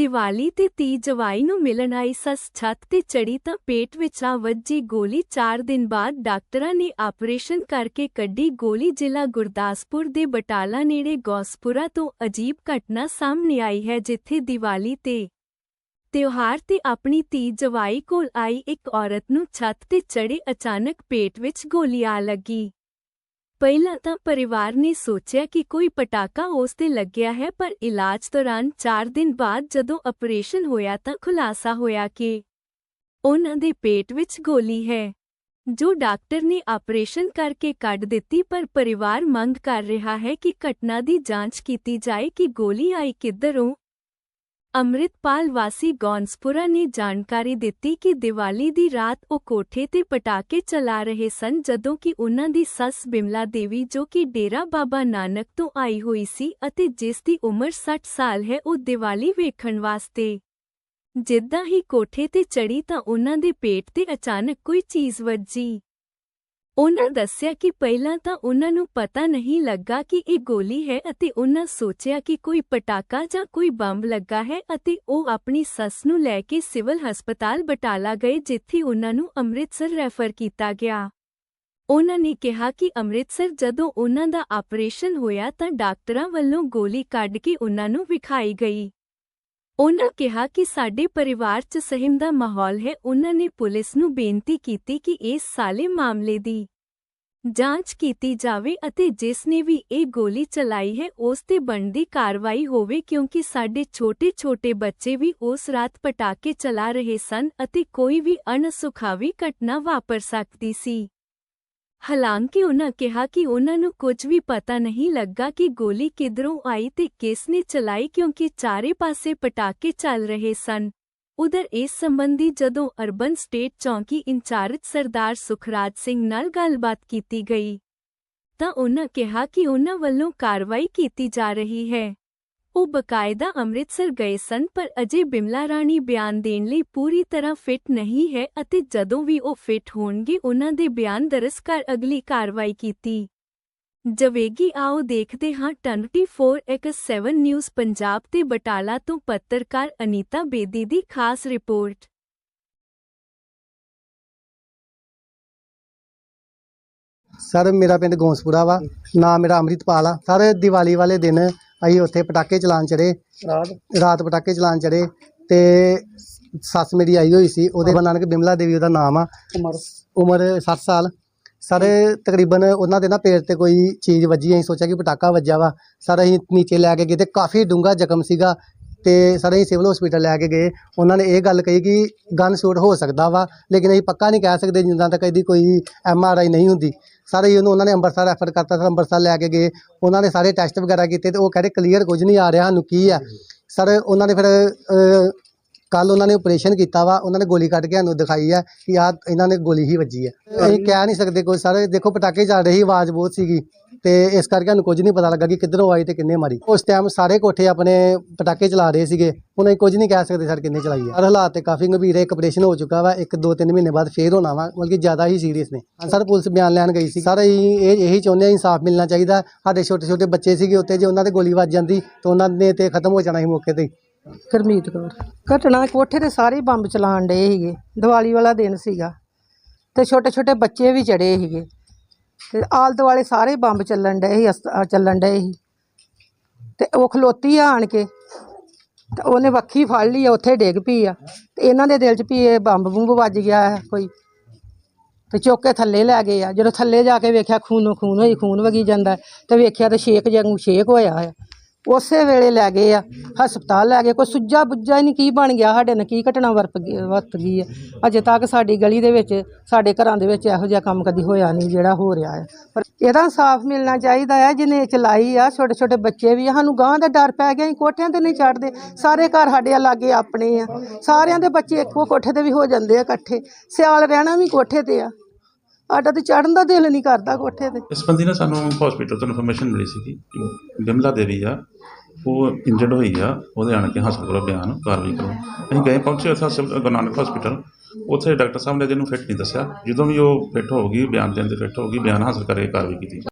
ਦੀਵਾਲੀ ਤੇ ਤੀ ਜਵਾਈ ਨੂੰ ਮਿਲਣ ਆਈ ਸੱਸ ਛੱਤ ਤੇ ਚੜੀ ਤਾਂ ਪੇਟ ਵਿੱਚ ਆ ਵੱਜੀ ਗੋਲੀ। 4 ਦਿਨ ਬਾਅਦ ਡਾਕਟਰਾਂ ਨੇ ਆਪਰੇਸ਼ਨ ਕਰਕੇ ਕੱਢੀ ਗੋਲੀ। ਜ਼ਿਲ੍ਹਾ ਗੁਰਦਾਸਪੁਰ ਦੇ ਬਟਾਲਾ ਨੇੜੇ ਗੌਸਪੁਰਾ ਤੋਂ ਅਜੀਬ ਘਟਨਾ ਸਾਹਮਣੇ ਆਈ ਹੈ, ਜਿੱਥੇ ਦੀਵਾਲੀ ਤੇ ਤਿਉਹਾਰ ਤੇ ਆਪਣੀ ਧੀ ਜਵਾਈ ਕੋਲ ਆਈ ਇੱਕ ਔਰਤ ਨੂੰ ਛੱਤ ਤੇ ਚੜੇ ਅਚਾਨਕ ਪੇਟ ਵਿੱਚ ਗੋਲੀ ਆ ਲੱਗੀ। ਪਹਿਲਾਂ ਤਾਂ ਪਰਿਵਾਰ ਨੇ ਸੋਚਿਆ ਕਿ ਕੋਈ ਪਟਾਕਾ ਉਸ ਤੇ ਲੱਗਿਆ ਹੈ, ਪਰ ਇਲਾਜ ਦੌਰਾਨ 4 ਦਿਨ ਬਾਅਦ ਜਦੋਂ ਆਪਰੇਸ਼ਨ ਹੋਇਆ ਤਾਂ ਖੁਲਾਸਾ ਹੋਇਆ ਕਿ ਉਹਨਾਂ ਦੇ ਪੇਟ ਵਿੱਚ ਗੋਲੀ ਹੈ। ਜੋ ਡਾਕਟਰ ਨੇ ਆਪਰੇਸ਼ਨ ਕਰਕੇ ਕੱਢ ਦਿੱਤੀ, ਪਰ ਪਰਿਵਾਰ ਮੰਗ ਕਰ ਰਿਹਾ ਹੈ ਕਿ ਘਟਨਾ ਦੀ ਜਾਂਚ ਕੀਤੀ ਜਾਏ ਕਿ ਗੋਲੀ ਆਈ ਕਿੱਧਰੋਂ ਅੰਮ੍ਰਿਤਪਾਲ ਵਾਸੀ ਗੌਂਸਪੁਰਾ ਨੇ ਜਾਣਕਾਰੀ ਦਿੱਤੀ ਕਿ ਦੀਵਾਲੀ ਦੀ ਰਾਤ ਉਹ ਕੋਠੇ ਤੇ ਪਟਾਕੇ ਚਲਾ ਰਹੇ ਸਨ ਜਦੋਂ ਕਿ ਉਹਨਾਂ ਦੀ ਸੱਸ ਬਿਮਲਾ ਦੇਵੀ ਜੋ ਕਿ ਡੇਰਾ ਬਾਬਾ ਨਾਨਕ ਤੋਂ ਆਈ ਹੋਈ ਸੀ ਅਤੇ ਜਿਸ ਦੀ ਉਮਰ 60 ਸਾਲ ਹੈ, ਉਹ ਦੀਵਾਲੀ ਵੇਖਣ ਵਾਸਤੇ ਜਿੱਦਾਂ ਹੀ ਕੋਠੇ ਤੇ ਚੜੀ ਤਾਂ ਉਹਨਾਂ ਦੇ ਪੇਟ ਤੇ ਅਚਾਨਕ ਕੋਈ ਚੀਜ਼ ਵੱਜੀ। ਉਹਨਾਂ ਦੱਸਿਆ ਕਿ ਪਹਿਲਾਂ ਤਾਂ ਉਹਨਾਂ ਨੂੰ ਪਤਾ ਨਹੀਂ ਲੱਗਾ ਕਿ ਇਹ ਗੋਲੀ ਹੈ ਅਤੇ ਉਹਨਾਂ ਸੋਚਿਆ ਕਿ ਕੋਈ ਪਟਾਕਾ ਜਾਂ ਕੋਈ ਬੰਬ ਲੱਗਾ ਹੈ ਅਤੇ ਉਹ ਆਪਣੀ ਸੱਸ ਨੂੰ ਲੈ ਕੇ ਸਿਵਲ ਹਸਪਤਾਲ ਬਟਾਲਾ ਗਏ ਜਿੱਥੇ ਉਹਨਾਂ ਨੂੰ ਅੰਮ੍ਰਿਤਸਰ ਰੈਫਰ ਕੀਤਾ ਗਿਆ। ਉਹਨਾਂ ਨੇ ਕਿਹਾ ਕਿ ਅੰਮ੍ਰਿਤਸਰ ਜਦੋਂ ਉਹਨਾਂ ਦਾ ਆਪਰੇਸ਼ਨ ਹੋਇਆ ਤਾਂ ਡਾਕਟਰਾਂ ਵੱਲੋਂ ਗੋਲੀ ਕੱਢ ਕੇ ਉਹਨਾਂ ਨੂੰ ਵਿਖਾਈ ਗਈ। ਉਨ੍ਹਾਂ ਕਿਹਾ ਕਿ ਸਾਡੇ ਪਰਿਵਾਰ 'ਚ ਸਹਿਮ ਦਾ ਮਾਹੌਲ ਹੈ। ਉਹਨਾਂ ਨੇ ਪੁਲਿਸ ਨੂੰ ਬੇਨਤੀ ਕੀਤੀ ਕਿ ਇਸ ਸਾਲੇ ਮਾਮਲੇ ਦੀ ਜਾਂਚ ਕੀਤੀ ਜਾਵੇ ਅਤੇ ਜਿਸ ਨੇ ਵੀ ਇਹ ਗੋਲੀ ਚਲਾਈ ਹੈ, ਉਸ ਤੇ ਬਣਦੀ ਕਾਰਵਾਈ ਹੋਵੇ ਕਿਉਂਕਿ ਸਾਡੇ ਛੋਟੇ-ਛੋਟੇ ਬੱਚੇ ਵੀ ਉਸ ਰਾਤ ਪਟਾਕੇ ਚਲਾ ਰਹੇ ਸਨ ਅਤੇ ਕੋਈ ਵੀ ਅਣਸੁਖਾਵੀ ਘਟਨਾ ਵਾਪਰ ਸਕਦੀ ਸੀ। ਹਾਲਾਂਕਿ ਉਹਨਾਂ ਕਿਹਾ ਕਿ ਉਹਨਾਂ ਨੂੰ ਕੁਝ ਵੀ ਪਤਾ ਨਹੀਂ ਲੱਗਾ ਕਿ ਗੋਲੀ ਕਿੱਧਰੋਂ ਆਈ ਤੇ ਕਿਸ ਨੇ ਚਲਾਈ ਕਿਉਂਕਿ ਚਾਰੇ ਪਾਸੇ ਪਟਾਕੇ ਚੱਲ ਰਹੇ ਸਨ। ਉਧਰ ਇਸ ਸੰਬੰਧੀ ਜਦੋਂ ਅਰਬਨ ਸਟੇਟ ਚੌਂਕੀ ਇੰਚਾਰਜ ਸਰਦਾਰ ਸੁਖਰਾਜ ਸਿੰਘ ਨਾਲ ਗੱਲਬਾਤ ਕੀਤੀ ਗਈ ਤਾਂ ਉਹਨਾਂ ਕਿਹਾ ਕਿ ਉਹਨਾਂ ਵੱਲੋਂ ਕਾਰਵਾਈ ਕੀਤੀ ਜਾ ਰਹੀ ਹੈ। ਉਹ ਬਕਾਇਦਾ ਅੰਮ੍ਰਿਤਸਰ ਗਏ ਸਨ, ਪਰ ਅਜੇ ਬਿਮਲਾ ਰਾਣੀ ਬਿਆਨ ਦੇਣ ਲਈ ਪੂਰੀ ਤਰ੍ਹਾਂ ਫਿੱਟ ਨਹੀਂ ਹੈ ਅਤੇ ਜਦੋਂ ਵੀ ਉਹ ਫਿੱਟ ਹੋਣਗੇ, ਉਹਨਾਂ ਦੇ ਬਿਆਨ ਦਰਜ ਕਰ ਅਗਲੀ ਕਾਰਵਾਈ ਕੀਤੀ। ਜਵੇਗੀ, ਆਓ ਦੇਖਦੇ ਹਾਂ 24x7 ਨਿਊਜ਼ ਪੰਜਾਬ ਤੇ ਬਟਾਲਾ ਤੋਂ ਪੱਤਰਕਾਰ ਅਨੀਤਾ ਬੇਦੀ ਦੀ ਖਾਸ ਰਿਪੋਰਟ। ਸਰ, ਮੇਰਾ ਪਿੰਡ ਗੌਂਸਪੁਰਾ ਵਾ। ਨਾਮ ਮੇਰਾ ਅੰਮ੍ਰਿਤਪਾਲ ਆ। ਸਰ, ਦੀਵਾਲੀ ਵਾਲੇ ਦਿਨ ਅਸੀਂ ਉੱਥੇ ਪਟਾਕੇ ਚਲਾਉਣ ਚੜੇ। ਰਾਤ? ਪਟਾਕੇ ਚਲਾਉਣ ਚੜੇ ਤੇ ਸੱਸ ਮੇਰੀ ਆਈ ਹੋਈ ਸੀ ਉਹਦੇ ਬਾਬਾ ਨਾਨਕ ਬਿਮਲਾ ਦੇਵੀ ਉਹਦਾ ਨਾਮ ਆ। ਉਮਰ? 60 ਸਾਲ। ਸਰ ਤਕਰੀਬਨ ਉਹਨਾਂ ਦੇ ਨਾ ਪੇਟ ਤੇ ਕੋਈ ਚੀਜ਼ ਵੱਜੀ ਅਸੀਂ ਸੋਚਿਆ ਕਿ ਪਟਾਕਾ ਵੱਜਾ ਵਾ। ਸਰ ਅਸੀਂ ਨੀਚੇ ਲੈ ਕੇ ਗਏ ਤੇ ਕਾਫੀ ਡੂੰਘਾ ਜ਼ਖਮ ਸੀਗਾ। ਤੇ ਸਰ ਅਸੀਂ ਸਿਵਲ ਹਸਪੀਟਲ ਲੈ ਕੇ ਗਏ। ਉਹਨਾਂ ਨੇ ਇਹ ਗੱਲ ਕਹੀ ਕਿ ਗਨ ਸ਼ੂਟ ਹੋ ਸਕਦਾ ਵਾ ਲੇਕਿਨ ਅਸੀਂ ਪੱਕਾ ਨਹੀਂ ਕਹਿ ਸਕਦੇ ਜਿੰਨਾ ਤੱਕ ਇਹਦੀ ਕੋਈ ਐਮ ਆਰ ਆਈ ਨਹੀਂ ਹੁੰਦੀ। ਸਰ ਅਸੀਂ ਉਹਨੂੰ ਉਹਨਾਂ ਨੇ ਅੰਮ੍ਰਿਤਸਰ ਰੈਫਰ ਕਰਤਾ ਸਰ ਅੰਮ੍ਰਿਤਸਰ ਲੈ ਕੇ ਗਏ। ਉਹਨਾਂ ਨੇ ਸਾਰੇ ਟੈਸਟ ਵਗੈਰਾ ਕੀਤੇ ਤੇ ਉਹ ਕਹਿੰਦੇ ਕਲੀਅਰ ਕੁਝ ਨਹੀਂ ਆ ਰਿਹਾ ਸਾਨੂੰ ਕੀ ਆ। ਸਰ ਉਹਨਾਂ ਨੇ ਫਿਰ ਕੱਲ ਉਹਨਾਂ ਨੇ ਆਪਰੇਸ਼ਨ ਕੀਤਾ ਵਾ ਉਹਨਾਂ ਨੇ ਗੋਲੀ ਕੱਢ ਕੇ ਸਾਨੂੰ ਦਿਖਾਈ ਹੈ ਕਿ ਆ ਇਹਨਾਂ ਨੇ ਗੋਲੀ ਹੀ ਵੱਜੀ ਹੈ ਅਸੀਂ ਕਹਿ ਨਹੀਂ ਸਕਦੇ ਕੋਈ ਸਰ ਦੇਖੋ ਪਟਾਕੇ ਚੱਲ ਰਹੇ ਸੀ ਆਵਾਜ਼ ਬਹੁਤ ਸੀਗੀ। ਤੇ ਇਸ ਕਰਕੇ ਸਾਨੂੰ ਕੁਝ ਨਹੀਂ ਪਤਾ ਲੱਗਾ ਕਿ ਕਿੱਧਰੋਂ ਆਈ ਤੇ ਕਿੰਨੇ ਮਾਰੀ। ਉਸ ਟਾਈਮ ਸਾਰੇ ਕੋਠੇ ਆਪਣੇ ਪਟਾਕੇ ਚਲਾ ਰਹੇ ਸੀਗੇ। ਹੁਣ ਅਸੀਂ ਕੁਝ ਨਹੀਂ ਕਹਿ ਸਕਦੇ ਸਰ ਕਿੰਨੇ ਚਲਾਈ ਹੈ। ਹਾਲਾਤ ਤੇ ਕਾਫੀ ਗੰਭੀਰ ਹੈ ਇੱਕ ਆਪਰੇਸ਼ਨ ਹੋ ਚੁੱਕਾ ਵਾ, ਇੱਕ ਦੋ ਤਿੰਨ ਮਹੀਨੇ ਬਾਅਦ ਫੇਰ ਹੋਣਾ ਵਾ, ਮਤਲਬ ਜ਼ਿਆਦਾ ਹੀ ਸੀਰੀਅਸ ਨੇ। ਸਰ, ਪੁਲਿਸ ਬਿਆਨ ਲੈਣ ਗਈ ਸੀ। ਸਰ ਇਹ ਇਹੀ ਚਾਹੁੰਦੇ ਹਾਂ, ਇਨਸਾਫ ਮਿਲਣਾ ਚਾਹੀਦਾ। ਸਾਡੇ ਛੋਟੇ ਛੋਟੇ ਬੱਚੇ ਸੀਗੇ ਉੱਤੇ ਜੇ ਉਹਨਾਂ ਦੇ ਗੋਲੀ ਵੱਜ ਜਾਂਦੀ, ਤਾਂ ਉਹਨਾਂ ਨੇ ਤੇ ਖਤਮ ਹੋ ਜਾਣਾ ਸੀ ਮੌਕੇ ਤੇ ਹੀ। ਕੌਰ, ਘਟਨਾ ਕੋਠੇ ਤੇ ਸਾਰੇ ਬੰਬ ਚਲਾਉਣ ਡਏ ਸੀਗੇ। ਦੀਵਾਲੀ ਵਾਲਾ ਦਿਨ ਸੀਗਾ। ਤੇ ਛੋਟੇ ਛੋਟੇ ਬੱਚੇ ਵੀ ਚੜੇ ਸੀਗੇ। ਤੇ ਆਲ ਦੁਆਲੇ ਸਾਰੇ ਬੰਬ ਚੱਲਣ ਡਏ ਸੀ ਅਸ- ਅਹ ਚੱਲਣ ਡਏ ਸੀ। ਤੇ ਉਹ ਖਲੋਤੀ ਆ ਆਣ ਕੇ, ਤੇ ਉਹਨੇ ਵੱਖੀ ਫੜ ਲਈ ਆ, ਉੱਥੇ ਡਿੱਗ ਪਈ ਆ। ਤੇ ਇਹਨਾਂ ਦੇ ਦਿਲ 'ਚ ਵੀ ਇਹ ਬੰਬ ਬੁੰਬ ਵੱਜ ਗਿਆ ਹੈ ਕੋਈ। ਤੇ ਚੁੱਕ ਕੇ ਥੱਲੇ ਲੈ ਗਏ ਆ। ਜਦੋਂ ਥੱਲੇ ਜਾ ਕੇ ਵੇਖਿਆ ਖੂਨੋਂ ਖੂਨ ਹੋਈ, ਖੂਨ ਵਗੀ ਜਾਂਦਾ। ਤੇ ਵੇਖਿਆ ਤੇ ਛੇਕ ਵਾਂਗੂ ਛੇਕ ਹੋਇਆ ਆ। ਉਸੇ ਵੇਲੇ ਲੈ ਗਏ ਆ ਹਸਪਤਾਲ ਲੈ ਗਏ। ਕੋਈ ਸੁੱਜਾ ਬੁੱਜਾ ਹੀ ਨਹੀਂ ਕੀ ਬਣ ਗਿਆ ਸਾਡੇ ਨਾਲ ਕੀ ਘਟਨਾ ਵਰਤ ਗਈ ਵਰਤ ਗਈ ਹੈ ਅਜੇ ਤੱਕ ਸਾਡੀ ਗਲੀ ਦੇ ਵਿੱਚ ਸਾਡੇ ਘਰਾਂ ਦੇ ਵਿੱਚ ਇਹੋ ਜਿਹਾ ਕੰਮ ਕਦੀ ਹੋਇਆ ਨਹੀਂ ਜਿਹੜਾ ਹੋ ਰਿਹਾ ਹੈ ਪਰ ਇਹਦਾ ਇਨਸਾਫ ਮਿਲਣਾ ਚਾਹੀਦਾ ਹੈ ਜਿਹਨੇ ਚਲਾਈ ਆ ਛੋਟੇ ਛੋਟੇ ਬੱਚੇ ਵੀ ਆ, ਸਾਨੂੰ ਗਾਂ ਦਾ ਡਰ ਪੈ ਗਿਆ ਅਸੀਂ ਕੋਠਿਆਂ ਤੇ ਨਹੀਂ ਚੜਦੇ ਸਾਰੇ ਘਰ ਸਾਡੇ ਲਾਗੇ ਆਪਣੇ ਆ। ਸਾਰਿਆਂ ਦੇ ਬੱਚੇ ਇੱਕੋ ਕੋਠੇ ਤੇ ਵੀ ਹੋ ਜਾਂਦੇ ਆ ਇਕੱਠੇ। ਸਿਆਲ ਰਹਿਣਾ ਵੀ ਕੋਠੇ ਤੇ ਆ। ਆਟਾ ਤੇ ਚੜਨ ਦਾ ਦਿਲ ਨਹੀਂ ਕਰਦਾ ਕੋਠੇ ਤੇ। ਇਸ ਸੰਬੰਧੀ ਨਾ ਸਾਨੂੰ ਹਸਪੀਟਲ ਤੋਂ ਇਨਫੋਰਮੇਸ਼ਨ ਮਿਲੀ ਸੀ ਕਿ ਬਿਮਲਾ ਦੇਵੀ ਆ, ਉਹ ਇੰਜਰਡ ਹੋਈ ਆ, ਉਹਦੇ ਆਣ ਕੇ ਹਸਪਤਾਲ ਬਿਆਨ, ਕਾਰਵਾਈ ਕਰੋ। ਅਸੀਂ ਗਏ, ਪਹੁੰਚੇ ਉੱਥੇ ਸਿਵਲ ਗੁਰੂ ਨਾਨਕ ਹਸਪੀਟਲ ਉੱਥੇ ਡਾਕਟਰ ਸਾਹਿਬ ਨੇ ਜਿਹਨੂੰ ਫਿੱਟ ਨਹੀਂ ਦੱਸਿਆ। ਜਦੋਂ ਵੀ ਉਹ ਫਿੱਟ ਹੋ ਗਈ ਬਿਆਨ ਦੇਣ ਦੇ ਫਿੱਟ ਹੋ ਗਈ ਬਿਆਨ ਹਾਸਲ ਕਰਕੇ ਕਾਰਵਾਈ ਕੀਤੀ